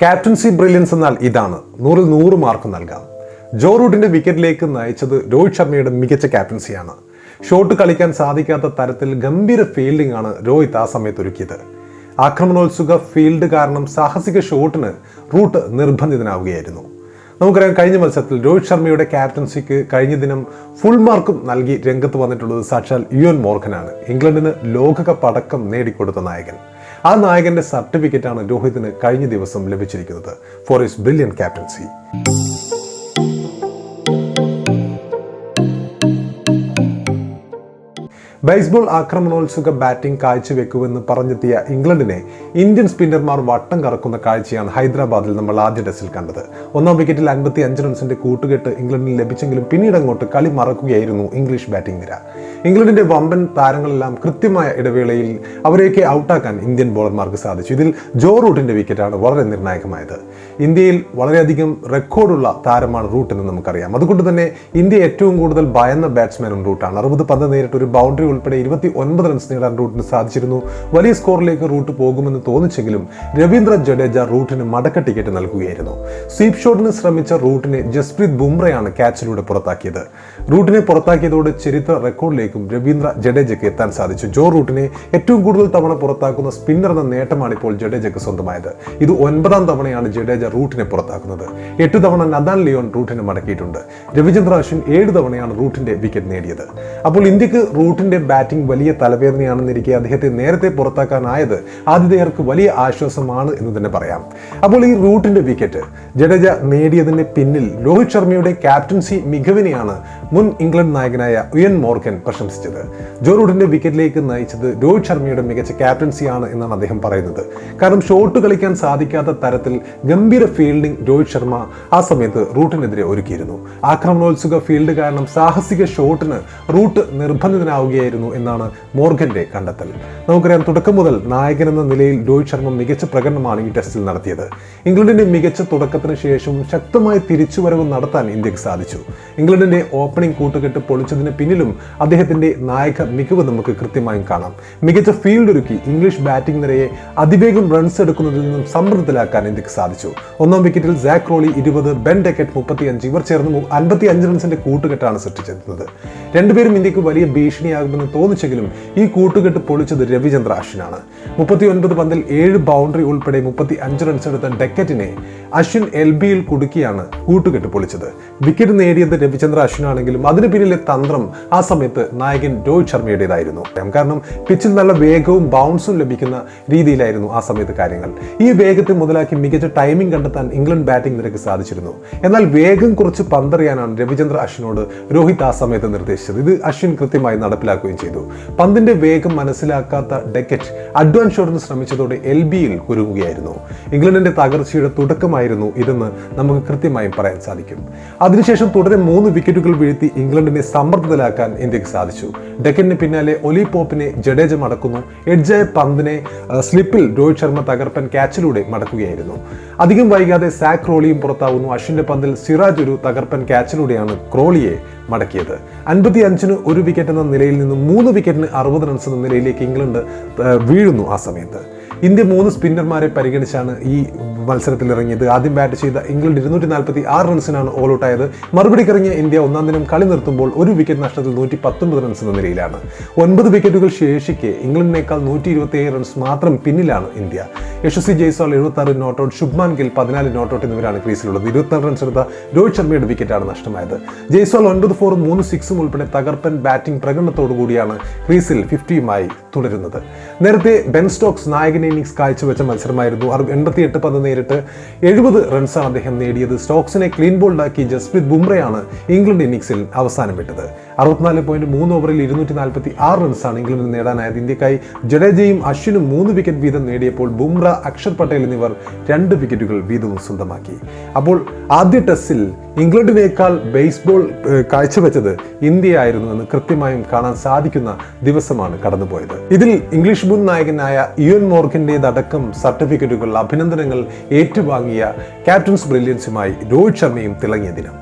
Captaincy brilliance എന്നാൽ ഇതാണ്. നൂറിൽ നൂറ് മാർക്ക് നൽകാം. ജോ റൂട്ടിന്റെ വിക്കറ്റിലേക്ക് നയിച്ചത് രോഹിത് ശർമ്മയുടെ മികച്ച ക്യാപ്റ്റൻസിയാണ്. ഷോട്ട് കളിക്കാൻ സാധിക്കാത്ത തരത്തിൽ ഗംഭീര ഫീൽഡിംഗ് ആണ് രോഹിത് ആ സമയത്ത് ഒരുക്കിയത്. ആക്രമണോത്സുക ഫീൽഡ് കാരണം സാഹസിക ഷോട്ടിന് റൂട്ട് നിർബന്ധിതനാവുകയായിരുന്നു. നമുക്കറിയാം കഴിഞ്ഞ മത്സരത്തിൽ രോഹിത് ശർമ്മയുടെ ക്യാപ്റ്റൻസിക്ക് കഴിഞ്ഞ ദിനം ഫുൾ മാർക്കും നൽകി രംഗത്ത് വന്നിട്ടുള്ളത് സാക്ഷാൽ യുവൻ മോർഖനാണ് ഇംഗ്ലണ്ടിന് ലോകകപ്പ് അടക്കം നേടിക്കൊടുത്ത നായകൻ. ആ നായകന്റെ സർട്ടിഫിക്കറ്റാണ് രോഹിതിന് കഴിഞ്ഞ ദിവസം ലഭിച്ചിരിക്കുന്നത്. For his brilliant captaincy. Bazball ആക്രമണോത്സുക batting കാഴ്ചവെക്കുമെന്ന് പറഞ്ഞെത്തിയ ഇംഗ്ലണ്ടിനെ ഇന്ത്യൻ സ്പിന്നർമാർ വട്ടം കറക്കുന്ന കാഴ്ചയാണ് ഹൈദരാബാദിൽ നമ്മൾ ആദ്യ ടെസ്റ്റിൽ കണ്ടത്. ഒന്നാം വിക്കറ്റിൽ അൻപത്തി അഞ്ച് റൺസിന്റെ കൂട്ടുകെട്ട് ഇംഗ്ലണ്ടിന് ലഭിച്ചെങ്കിലും പിന്നീട് അങ്ങോട്ട് കളി മറക്കുകയായിരുന്നു ഇംഗ്ലീഷ് ബാറ്റിംഗ് നിര. ഇംഗ്ലണ്ടിന്റെ വമ്പൻ താരങ്ങളെല്ലാം കൃത്യമായ ഇടവേളയിൽ അവരെയൊക്കെ ഔട്ടാക്കാൻ ഇന്ത്യൻ ബോളർമാർക്ക് സാധിച്ചു. ഇതിൽ ജോ റൂട്ടിന്റെ വിക്കറ്റാണ് വളരെ നിർണായകമായത്. ഇന്ത്യയിൽ വളരെയധികം റെക്കോർഡുള്ള താരമാണ് റൂട്ട് എന്ന് നമുക്കറിയാം. അതുകൊണ്ട് തന്നെ ഇന്ത്യ ഏറ്റവും കൂടുതൽ ഭയന്ന ബാറ്റ്സ്മാനും റൂട്ടാണ്. അറുപത് പന്ത് നേരിട്ട് ഒരു ബൗണ്ടറി ഉൾപ്പെടെ ഇരുപത്തി ഒൻപത് റൺസ് നേടാൻ റൂട്ടിന് സാധിച്ചിരുന്നു. വലിയ സ്കോറിലേക്ക് റൂട്ട് പോകുമെന്ന് തോന്നിച്ചെങ്കിലും രവീന്ദ്ര ജഡേജ റൂട്ടിന് മടക്ക ടിക്കറ്റ് നൽകുകയായിരുന്നു. സ്വീപ് ഷോട്ടിന് ശ്രമിച്ച റൂട്ടിനെ ജസ്പ്രീത് ബുംറയാണ് ക്യാച്ചിലൂടെ പുറത്താക്കിയത്. റൂട്ടിനെ പുറത്താക്കിയതോടെ ചരിത്ര റെക്കോർഡിലേക്കും രവീന്ദ്ര ജഡേജയ്ക്ക് എത്താൻ സാധിച്ചു. ജോ റൂട്ടിനെ ഏറ്റവും കൂടുതൽ തവണ പുറത്താക്കുന്ന സ്പിന്നർ എന്ന നേട്ടമാണ് ഇപ്പോൾ ജഡേജയ്ക്ക് സ്വന്തമായത്. ഇത് ഒൻപതാം തവണയാണ് ജഡേജ റൂട്ടിനെ പുറത്താക്കുന്നത്. എട്ട് തവണ നദാൻ ലിയോൺ റൂട്ടിനെ മടക്കിയിട്ടുണ്ട്. രവിചന്ദ്ര അശ്വിൻ ഏഴ് തവണയാണ് റൂട്ടിന്റെ വിക്കറ്റ് നേടിയത്. അപ്പോൾ ഇന്ത്യയ്ക്ക് റൂട്ടിന്റെ ബാറ്റിംഗ് വലിയ തലവേദനയാണെന്നിരിക്കെ അദ്ദേഹത്തെ നേരത്തെ പുറത്താക്കാനായത് ആതിഥേയർക്ക് വലിയ ആശ്വാസമാണ് എന്ന് തന്നെ പറയാം. അപ്പോൾ ഈ റൂട്ടിന്റെ വിക്കറ്റ് ജഡേജ നേടിയതിന് പിന്നിൽ രോഹിത് ശർമ്മയുടെ ക്യാപ്റ്റൻസി മികവിനെയാണ് മുൻ ഇംഗ്ലണ്ട് നായകനായ ഉയൻ മോർഗൻ പ്രശംസിച്ചത്. ജോ റൂട്ടിന്റെ വിക്കറ്റിലേക്ക് നയിച്ചത് രോഹിത് ശർമ്മയുടെ മികച്ച ക്യാപ്റ്റൻസിയാണ് എന്നാണ് അദ്ദേഹം പറയുന്നത്. കാരണം ഷോട്ട് കളിക്കാൻ സാധിക്കാത്ത തരത്തിൽ ഗംഭീര ഫീൽഡിംഗ് രോഹിത് ശർമ്മ ആ സമയത്ത് റൂട്ടിനെതിരെ ഒരുക്കിയിരുന്നു. ആക്രമണോത്സുക ഫീൽഡ് കാരണം സാഹസിക ഷോട്ടിന് റൂട്ട് നിർബന്ധിതനാവുകയായിരുന്നു. എന്നാണ് മോർഗന്റെ കണ്ടെത്തൽ. നമുക്കറിയാം തുടക്കം മുതൽ നായകൻ എന്ന നിലയിൽ രോഹിത് ശർമ്മ മികച്ച പ്രകടനമാണ് ഈ ടെസ്റ്റിൽ നടത്തിയത്. ഇംഗ്ലണ്ടിന്റെ മികച്ച തുടക്കത്തിന് ശേഷം ശക്തമായ തിരിച്ചുവരവ് നടത്താൻ ഇന്ത്യയ്ക്ക് സാധിച്ചു. ഇംഗ്ലണ്ടിന്റെ ഓപ്പണിംഗ് കൂട്ടുകെട്ട് പൊളിച്ചതിന് പിന്നിലും അദ്ദേഹത്തിന്റെ നായക മികവ് നമുക്ക് കൃത്യമായും കാണാം. മികച്ച ഫീൽഡ് ഒരുക്കി ഇംഗ്ലീഷ് ബാറ്റിംഗ് നിരയെ അതിവേഗം റൺസ് എടുക്കുന്നതിൽ നിന്നും സമ്മർദ്ദത്തിലാക്കാൻ ഇന്ത്യയ്ക്ക് സാധിച്ചു. ഒന്നാം വിക്കറ്റിൽ സാക് റോളി ഇരുപത് ബെൻ ഡെക്കറ്റ് മുപ്പത്തി അഞ്ച് ഇവർ ചേർന്ന് അൻപത്തി അഞ്ച് റൺസിന്റെ കൂട്ടുകെട്ടാണ് സൃഷ്ടിച്ചെത്തുന്നത് രണ്ടുപേരും ഇന്ത്യയ്ക്ക് വലിയ ഭീഷണിയാകുമെന്ന് തോന്നിച്ചെങ്കിലും ഈ കൂട്ടുകെട്ട് പൊളിച്ചത് രവിചന്ദ്ര അശ്വിനാണ് മുപ്പത്തി ഒൻപത് പന്തിൽ ഏഴ് ബൗണ്ടറി ഉൾപ്പെടെ മുപ്പത്തി അഞ്ച് റൺസ് എടുത്ത ഡെക്കറ്റിനെ അശ്വിൻ എൽ ബിയിൽ കുടുക്കിയാണ് കൂട്ടുകെട്ട് പൊളിച്ചത്. വിക്കറ്റ് നേടിയത് രവിചന്ദ്ര അശ്വിനാണെങ്കിലും അതിന് പിന്നിലെ തന്ത്രം ആ സമയത്ത് നായകൻ രോഹിത് ശർമ്മയുടേതായിരുന്നു. കാരണം പിച്ചിൽ നല്ല വേഗവും ബൗൺസും ലഭിക്കുന്ന രീതിയിലായിരുന്നു ആ സമയത്ത് കാര്യങ്ങൾ. ഈ വേഗത്തെ മുതലാക്കി മികച്ച ടൈമിംഗ് കണ്ടെത്താൻ ഇംഗ്ലണ്ട് ബാറ്റിംഗ് നിരക്ക് സാധിച്ചിരുന്നു. എന്നാൽ വേഗം കുറച്ച് പന്തറിയാനാണ് രവിചന്ദ്ര അശ്വിനോട് രോഹിത് ആ സമയത്ത് നിർദ്ദേശിച്ചത്. ഇത് അശ്വിൻ കൃത്യമായി നടപ്പിലാക്കുകയും ചെയ്തു. പന്തിന്റെ വേഗം മനസ്സിലാക്കാത്ത ഡെക്കറ്റ് അഡ്വാൻസ് ഷോട്ടിന് ശ്രമിച്ചതോടെ എൽ ബിയിൽ കുരുങ്ങുകയായിരുന്നു. ഇംഗ്ലണ്ടിന്റെ തകർച്ചയുടെ തുടക്കമായിരുന്നു ഇതെന്ന് നമുക്ക് കൃത്യമായും പറയാൻ സാധിക്കും. അതിനുശേഷം തുടരെ മൂന്ന് വിക്കറ്റുകൾ വീഴ്ത്തി ഇംഗ്ലണ്ടിനെ സമ്മർദ്ദത്തിലാക്കാൻ ഇന്ത്യയ്ക്ക് സാധിച്ചു. ഡെക്കറ്റിന് പിന്നാലെ ഒലി പോപ്പിനെ ജഡേജ മടക്കുന്നു. എഡ്ജായ പന്തിനെ സ്ലിപ്പിൽ രോഹിത് ശർമ്മ തകർപ്പൻ ക്യാച്ചിലൂടെ മടക്കുകയായിരുന്നു. അധികം വൈകാതെ സാക് ക്രോളിയും പുറത്താവുന്നു. അശ്വിന്റെ പന്തിൽ സിറാജ് ഒരു തകർപ്പൻ ക്യാച്ചിലൂടെയാണ് ക്രോളിയെ മടക്കിയത്. അൻപത്തി അഞ്ചിന് ഒരു വിക്കറ്റ് എന്ന നിലയിൽ നിന്ന് മൂന്ന് വിക്കറ്റിന് അറുപത് റൺസ് എന്ന നിലയിലേക്ക് ഇംഗ്ലണ്ട് വീഴുന്നു ആ സമയത്ത്. ഇന്ത്യ മൂന്ന് സ്പിന്നർമാരെ പരിഗണിച്ചാണ് ഈ മത്സരത്തിൽ ഇറങ്ങിയത്. ആദ്യം ബാറ്റ് ചെയ്ത ഇംഗ്ലണ്ട് ഇരുന്നൂറ്റി നാൽപ്പത്തി ആറ് റൺസിനാണ് ഓൾ ഔട്ട് ആയത്. മറുപടി കറിഞ്ഞ ഇന്ത്യ ഒന്നാം ദിനം കളി നിർത്തുമ്പോൾ ഒരു വിക്കറ്റ് നഷ്ടത്തിൽ നൂറ്റി പത്തൊൻപത് റൺസ് എന്ന നിലയിലാണ്. ഒൻപത് വിക്കറ്റുകൾ ശേഷിക്കെ ഇംഗ്ലണ്ടിനേക്കാൾ നൂറ്റി ഇരുപത്തി ഏഴ് റൺസ് മാത്രം പിന്നിലാണ് ഇന്ത്യ. യശസ്വി ജയ്സ്വാൾ എഴുപത്തി ആറ് നോട്ട് ഔട്ട് ശുഭ്മാൻ ഗിൽ പതിനാല് നോട്ട് ഔട്ട് എന്നിവരാണ് ക്രീസിലുള്ളത്. ഇരുപത്തിനാല് റൺസ് എടുത്ത രോഹിത് ശർമ്മയുടെ വിക്കറ്റാണ് നഷ്ടമായത്. ജയ്സ്വാൾ ഒൻപത് ഫോറും മൂന്ന് സിക്സും ഉൾപ്പെടെ തകർപ്പൻ ബാറ്റിംഗ് പ്രകടനത്തോടു കൂടിയാണ് ക്രീസിൽ ഫിഫ്റ്റിയുമായി തുടരുന്നത്. നേരത്തെ ബെൻ സ്റ്റോക്സ് നായകൻ ഇന്നിങ്സ് കാഴ്ചവെച്ച മത്സരമായിരുന്നു. എൺപത്തി എട്ട് പന്ത് നേരിട്ട് എഴുപത് റൺസാണ് അദ്ദേഹം നേടിയത്. സ്റ്റോക്സിനെ ക്ലീൻ ബോൾഡാക്കി ജസ്പ്രീത് ബുംറയാണ് ഇംഗ്ലണ്ട് ഇന്നിങ്സിൽ അവസാനം വിട്ടത്. അറുപത്തിനാല് പോയിന്റ് മൂന്ന് ഓവറിൽ ഇരുന്നൂറ്റി നാൽപ്പത്തി ആറ് റൺസാണ് ഇംഗ്ലണ്ടിന് നേടാനായത്. ഇന്ത്യക്കായി ജഡേജയും അശ്വിനും മൂന്ന് വിക്കറ്റ് വീതം നേടിയപ്പോൾ ബുംറ അക്ഷർ പട്ടേൽ എന്നിവർ രണ്ട് വിക്കറ്റുകൾ വീതവും സ്വന്തമാക്കി. അപ്പോൾ ആദ്യ ടെസ്റ്റിൽ ഇംഗ്ലണ്ടിനേക്കാൾ ബേസ്ബോൾ കാഴ്ചവെച്ചത് ഇന്ത്യ ആയിരുന്നു എന്ന് കൃത്യമായും കാണാൻ സാധിക്കുന്ന ദിവസമാണ് കടന്നുപോയത്. ഇതിൽ ഇംഗ്ലീഷ് മുൻ നായകനായ യുവൻ മോർഗന്റേതടക്കം സർട്ടിഫിക്കറ്റുകൾ അഭിനന്ദനങ്ങൾ ഏറ്റുവാങ്ങിയ ക്യാപ്റ്റൻസ് ബ്രില്യൻസുമായി രോഹിത് ശർമ്മയും തിളങ്ങിയ ദിനം.